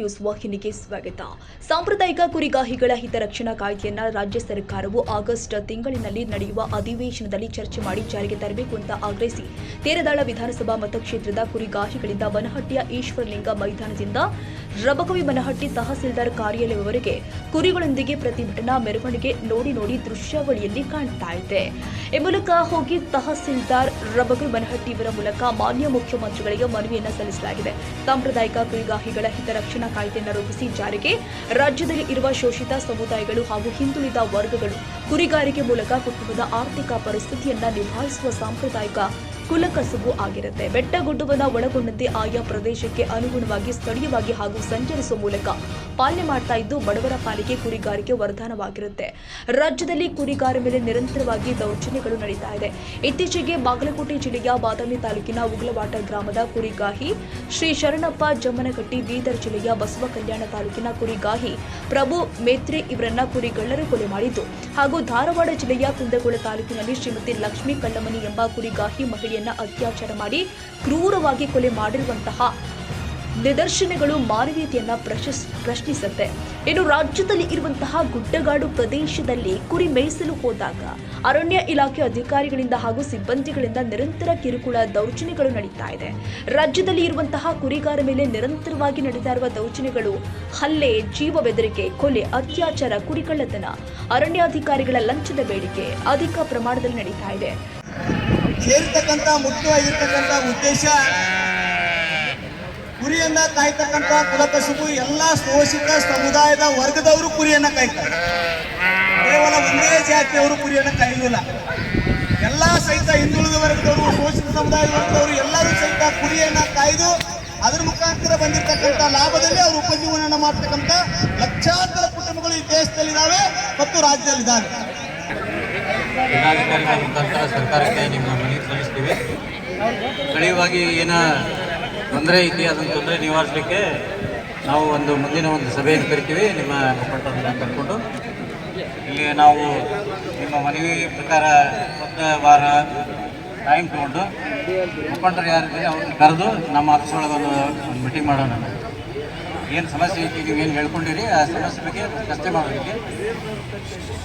News ವಾಹಿನಿಗೆ ಸ್ವಾಗತ. ಸಾಂಪ್ರದಾಯಿಕ ಕುರಿಗಾಹಿಗಳ ಹಿತರಕ್ಷಣಾ ಕಾಯ್ದೆಯನ್ನ ರಾಜ್ಯ ಸರ್ಕಾರವು ಆಗಸ್ಟ್ ತಿಂಗಳಿನಲ್ಲಿ ನಡೆಯುವ ಅಧಿವೇಶನದಲ್ಲಿ ಚರ್ಚೆ ಮಾಡಿ ಜಾರಿಗೆ ತರಬೇಕು ಅಂತ ಆಗ್ರಹಿಸಿ, ತೇರದಾಳ ವಿಧಾನಸಭಾ ಮತಕ್ಷೇತ್ರದ ಕುರಿಗಾಹಿಗಳಿಂದ ವನಹಟ್ಟಿಯ ಈಶ್ವರಲಿಂಗ ಮೈದಾನದಿಂದ ರಬಕವಿ ಮನಹಟ್ಟಿ ತಹಸೀಲ್ದಾರ್ ಕಾರ್ಯಾಲಯವರೆಗೆ ಕುರಿಗಳೊಂದಿಗೆ ಪ್ರತಿಭಟನಾ ಮೆರವಣಿಗೆ ನೋಡಿ ನೋಡಿ ದೃಶ್ಯಾವಳಿಯಲ್ಲಿ ಕಾಣ್ತಾ ಇದೆ. ಈ ಮೂಲಕ ಹೋಗಿ ತಹಸೀಲ್ದಾರ್ ರಬಗಲ್ ಮನಹಟ್ಟಿ ಇವರ ಮೂಲಕ ಮಾನ್ಯ ಮುಖ್ಯಮಂತ್ರಿಗಳಿಗೆ ಮನವಿಯನ್ನು ಸಲ್ಲಿಸಲಾಗಿದೆ. ಸಾಂಪ್ರದಾಯಿಕ ಕುರಿಗಾಹಿಗಳ ಹಿತರಕ್ಷಣಾ ಕಾಯ್ದೆಯನ್ನು ರೂಪಿಸಿ ಜಾರಿಗೆ ರಾಜ್ಯದಲ್ಲಿ ಇರುವ ಶೋಷಿತ ಸಮುದಾಯಗಳು ಹಾಗೂ ಹಿಂದುಳಿದ ವರ್ಗಗಳು ಕುರಿಗಾರಿಕೆ ಮೂಲಕ ಕುಟುಂಬದ ಆರ್ಥಿಕ ಪರಿಸ್ಥಿತಿಯನ್ನ ನಿಭಾಯಿಸುವ ಸಾಂಪ್ರದಾಯಿಕ ಕುಲಕಸುಬು ಆಗಿರುತ್ತೆ. ಬೆಟ್ಟಗುಡ್ಡವನ್ನು ಒಳಗೊಂಡಂತೆ ಆಯಾ ಪ್ರದೇಶಕ್ಕೆ ಅನುಗುಣವಾಗಿ ಸ್ಥಳೀಯವಾಗಿ ಹಾಗೂ ಸಂಚರಿಸುವ ಮೂಲಕ ಪಾಲನೆ ಮಾಡ್ತಾ ಇದ್ದು ಬಡವರ ಪಾಲಿಗೆ ಕುರಿಗಾರಿಕೆ ವರದಾನವಾಗಿರುತ್ತೆ. ರಾಜ್ಯದಲ್ಲಿ ಕುರಿಗಾರ ಮೇಲೆ ನಿರಂತರವಾಗಿ ದೌರ್ಜನ್ಯಗಳು ನಡೀತಾ ಇದೆ. ಇತ್ತೀಚೆಗೆ ಬಾಗಲಕೋಟೆ ಜಿಲ್ಲೆಯ ಬಾದಾಮಿ ತಾಲೂಕಿನ ಉಗ್ಲವಾಟ ಗ್ರಾಮದ ಕುರಿಗಾಹಿ ಶ್ರೀ ಶರಣಪ್ಪ ಜಮ್ಮನಕಟ್ಟಿ ಬೀದರ್ ಜಿಲ್ಲೆಯ ಬಸವ ಕಲ್ಯಾಣ ತಾಲೂಕಿನ ಕುರಿಗಾಹಿ ಪ್ರಭು ಮೇತ್ರಿ ಇವರನ್ನ ಕುರಿಗಳ್ಳರು ಕೊಲೆ ಮಾಡಿದ್ದು ಹಾಗೂ ಧಾರವಾಡ ಜಿಲ್ಲೆಯ ಕುಂದಗೋಳ ತಾಲೂಕಿನಲ್ಲಿ ಶ್ರೀಮತಿ ಲಕ್ಷ್ಮೀ ಕಲ್ಲಮನಿ ಎಂಬ ಕುರಿಗಾಹಿ ಮಹಿಳೆಯನ್ನ ಅತ್ಯಾಚಾರ ಮಾಡಿ ಕ್ರೂರವಾಗಿ ಕೊಲೆ ಮಾಡಿರುವಂತಹ ನಿದರ್ಶನಗಳು ಮಾನವೀಯತೆಯನ್ನ ಪ್ರಶಸ್, ಪ್ರಶ್ನಿಸುತ್ತೆ. ಇನ್ನು ರಾಜ್ಯದಲ್ಲಿ ಇರುವಂತಹ ಗುಡ್ಡಗಾಡು ಪ್ರದೇಶದಲ್ಲಿ ಕುರಿ ಮೇಯಿಸಲು ಹೋದಾಗ ಅರಣ್ಯ ಇಲಾಖೆ ಅಧಿಕಾರಿಗಳಿಂದ ಹಾಗೂ ಸಿಬ್ಬಂದಿಗಳಿಂದ ನಿರಂತರ ಕಿರುಕುಳ ದೌರ್ಜನ್ಯಗಳು ನಡೀತಾ ಇದೆ. ರಾಜ್ಯದಲ್ಲಿ ಇರುವಂತಹ ಕುರಿಗಾರ ಮೇಲೆ ನಿರಂತರವಾಗಿ ನಡೀತಾ ಇರುವ ದೌರ್ಜನ್ಯಗಳು, ಹಲ್ಲೆ ಜೀವ ಬೆದರಿಕೆ ಕೊಲೆ, ಅತ್ಯಾಚಾರ ಕುರಿಕಳ್ಳತನ ಅರಣ್ಯಾಧಿಕಾರಿಗಳ ಲಂಚದ ಬೇಡಿಕೆ ಅಧಿಕ ಪ್ರಮಾಣದಲ್ಲಿ ನಡೀತಾ ಇದೆ. ಸೇರ್ತಕ್ಕಂಥ, ಮುಖ್ಯವಾಗಿರ್ತಕ್ಕಂಥ ಉದ್ದೇಶ, ಕುರಿಯನ್ನ ಕಾಯ್ತಕ್ಕಂಥ ಕುಲಕಸುಬು, ಎಲ್ಲ ಶೋಷಿತ ಸಮುದಾಯದ ವರ್ಗದವರು ಕುರಿಯನ್ನ ಕಾಯ್ತಾರೆ. ಕೇವಲ ಒಂದೇ ಜಾತಿಯವರು ಕುರಿಯನ್ನ ಕಾಯುವುದಿಲ್ಲ ಎಲ್ಲ ಸಹಿತ ಹಿಂದುಳಿದ ವರ್ಗದವರು, ಶೋಷಿತ ಸಮುದಾಯದ ವರ್ಗದವರು ಎಲ್ಲರೂ ಸಹಿತ ಕುರಿಯನ್ನ ಕಾಯ್ದು ಅದರ ಮುಖಾಂತರ ಬಂದಿರತಕ್ಕಂತ ಲಾಭದಲ್ಲಿ ಅವರು ಉಪಜೀವನ ಮಾಡ್ತಕ್ಕಂಥ ಲಕ್ಷಾಂತರ ಕುಟುಂಬಗಳು ಈ ದೇಶದಲ್ಲಿದ್ದಾವೆ ಮತ್ತು ರಾಜ್ಯದಲ್ಲಿದ್ದಾವೆ. ಜಿಲ್ಲಾಧಿಕಾರಿಗಳ ಮುಖಾಂತರ ಸರ್ಕಾರಕ್ಕೆ ನಿಮ್ಮ ಮನವಿ ಸಲ್ಲಿಸ್ತೀವಿ. ಸ್ಥಳೀಯವಾಗಿ ಏನ ತೊಂದರೆ ಐತಿ ಅದನ್ನು ತೊಂದರೆ ನಿವಾರಿಸಲಿಕ್ಕೆ ನಾವು ಒಂದು ಮುಂದಿನ ಒಂದು ಸಭೆಯನ್ನು ಕರಿತೀವಿ. ನಿಮ್ಮ ಮುಖಂಡರನ್ನ ಕರ್ಕೊಂಡು. ಇಲ್ಲಿ ನಾವು ನಿಮ್ಮ ಮನವಿ ಪ್ರಕಾರ ಒಂದು ವಾರ ಟೈಮ್ ತೊಗೊಂಡು ಮುಖಂಡರು ಯಾರಿದ್ದಾರೆ ಅವ್ರನ್ನ ಕರೆದು ನಮ್ಮ ಆಫೀಸ್ ಒಳಗೆ ಒಂದು ಮೀಟಿಂಗ್ ಮಾಡೋಣ. ಏನು ಸಮಸ್ಯೆ ಐತಿ, ನೀವು ಏನು ಹೇಳ್ಕೊಂಡಿರಿ, ಆ ಸಮಸ್ಯೆ ಬಗ್ಗೆ ಚರ್ಚೆ ಮಾಡೋದಕ್ಕೆ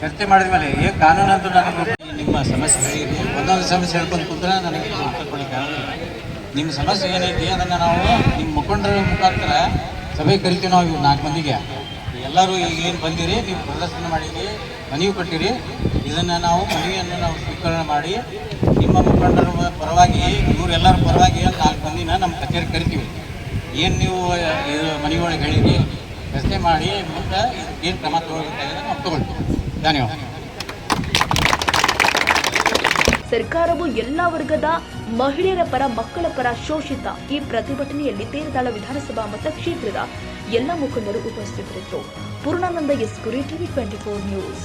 ಚರ್ಚೆ ಮಾಡಿದ ಮೇಲೆ ಏನು ಕಾನೂನು ಅಂತ ನನಗೆ. ನಿಮ್ಮ ಸಮಸ್ಯೆ ಒಂದೊಂದು ಸಮಸ್ಯೆ ಹೇಳ್ಕೊಂಡು ಕೂತ್ರೆ ನನಗೆ ಉತ್ತರ ನಿಮ್ಮ ಸಮಸ್ಯೆ ಏನೈತಿ ಅದನ್ನು ನಾವು ನಿಮ್ಮ ಮುಖಂಡರ ಮುಖಾಂತರ ಸಭೆ ಕರಿತೀವಿ ನಾವು ಇವು ನಾಲ್ಕು ಮಂದಿಗೆ. ಎಲ್ಲರೂ ಈಗ ಏನು ಬಂದಿರಿ, ನೀವು ಪ್ರದರ್ಶನ ಮಾಡಿರಿ, ಮನವಿ ಕೊಟ್ಟಿರಿ, ಇದನ್ನು ನಾವು ಮನವಿಯನ್ನು ನಾವು ಸ್ವೀಕರಣೆ ಮಾಡಿ, ನಿಮ್ಮ ಮುಖಂಡರ ಪರವಾಗಿ, ಇವರೆಲ್ಲರ ಪರವಾಗಿ ನಾಲ್ಕು ಮಂದಿನ ನಮ್ಮ ಕಚೇರಿ ಕರಿತೀವಿ. ಏನು ನೀವು ಇದು ಮನೆ ಒಳಗೆ ಹೇಳಿರಿ ರಸ್ತೆ ಮಾಡಿ, ಮುಂದೆ ಏನು ಕ್ರಮ ತಗೊಳ್ತೀವಿ. ಧನ್ಯವಾದ. ಸರ್ಕಾರವು ಎಲ್ಲಾ ವರ್ಗದ ಮಹಿಳೆಯರ ಪರ, ಮಕ್ಕಳ ಪರ ಶೋಷಿತ ಈ ಪ್ರತಿಭಟನೆಯಲ್ಲಿ ತೇರದಾಳ ವಿಧಾನಸಭಾ ಮತಕ್ಷೇತ್ರದ ಎಲ್ಲ ಮುಖಂಡರು ಉಪಸ್ಥಿತರಿದ್ದರು. Purnananda S Kuri TV twenty four news.